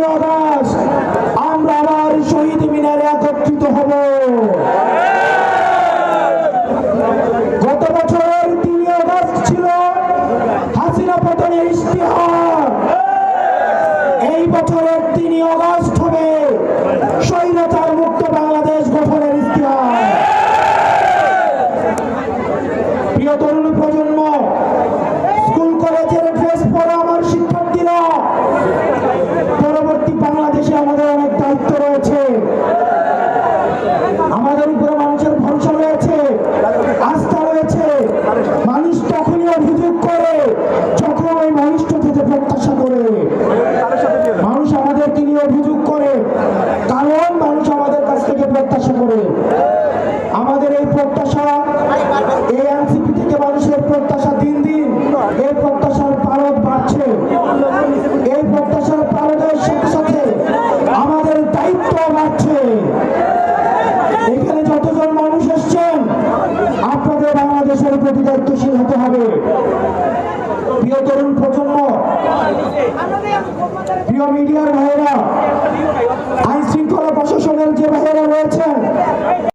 প্রিয় আমরা আবার শহীদ মিনারে একত্রিত হব। গত বছরের তিনি আগস্ট ছিল হাসিনা পতনের ইশতেহার। এই বছরের তিনি আগস্ট হবে স্বৈরতা বাংলাদেশে আমাদের অনেক দায়িত্ব রয়েছে। আমাদের উপরে মানুষের ভরসা রয়েছে, আস্থা রয়েছে। মানুষ তখনই অভিযোগ করে যখন ওই মানুষটা থেকে প্রত্যাশা করে। মানুষ আমাদের নিয়ে অভিযোগ করে, কারণ মানুষ আমাদের কাছ থেকে প্রত্যাশা করে। আমাদের এই প্রত্যাশা, এই এনসিপি বাড়ছে এখানে যতজন মানুষ এসছেন, আপনাদের বাংলাদেশের প্রতি দায়িত্বশীল হতে হবে। প্রিয় তরুণ প্রজন্ম, প্রিয় মিডিয়ার